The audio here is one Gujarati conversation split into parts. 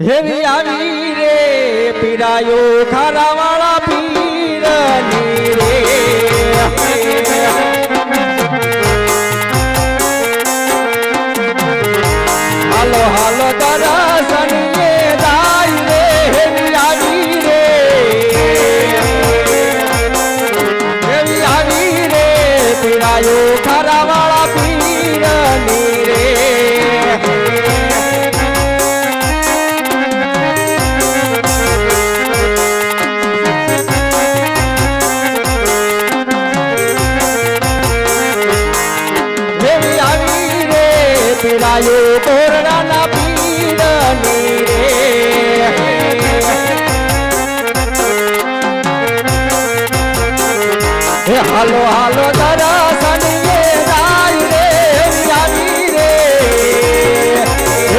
હેવી આવી રે પીરાયો ખારાવાળા પીરની રે હાલો હાલો રે પીરાયો ખારાવાળા પીરની પીરાયો તોરણાના પીડની રે. હાલો હાલો દર્શનીએ રાય રે એવી રે.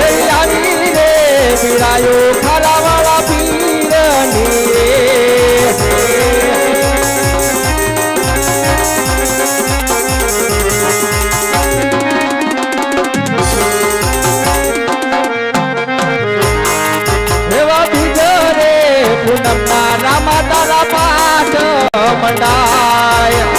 એવી આવી રે પીરાયો પૂનમના રામા તારા પાઠ મંડાય.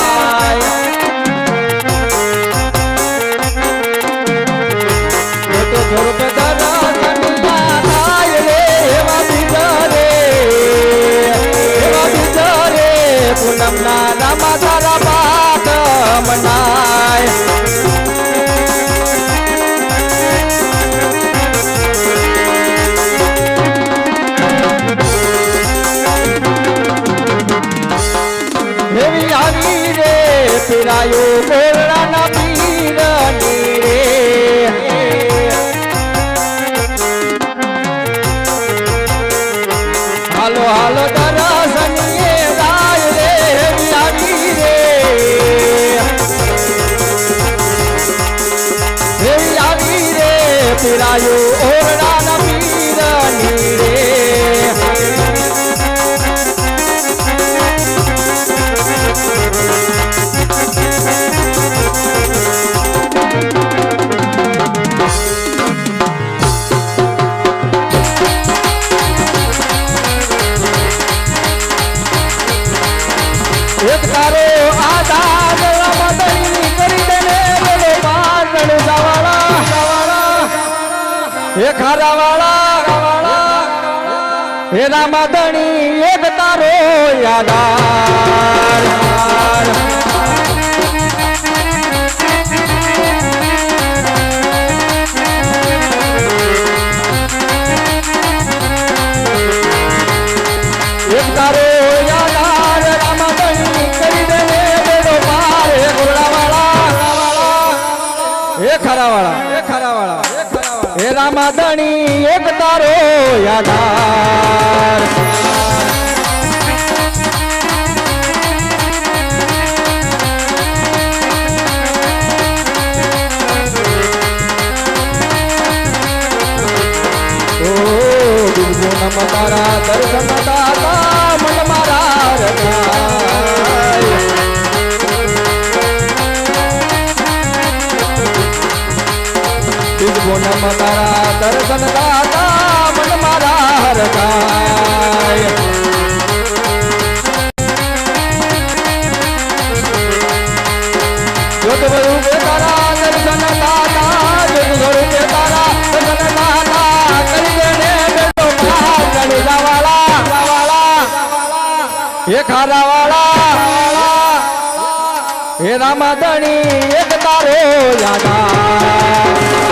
હાલો હાલો દર્શનીએ રાય રે આવી રે. હે આવી રે પિરાયો ઓરડા પીરની એક તારો આધાર રમતણી કરી દેને બોલો બાર રણુ જાવાળા. જાવાળા ખારાવાળા હે રામાધણી એક તારો આધાર. ખરાવાળા હે ખરાવાળા હે રામાધણી એક તારો યાદાર ઓ દુર્ગો નમ તારા દર્શન દાતા કરી દેને બેટો પાર ચડી જાવાળા જાવાળા હે રામાધણી એક તારો યાદા.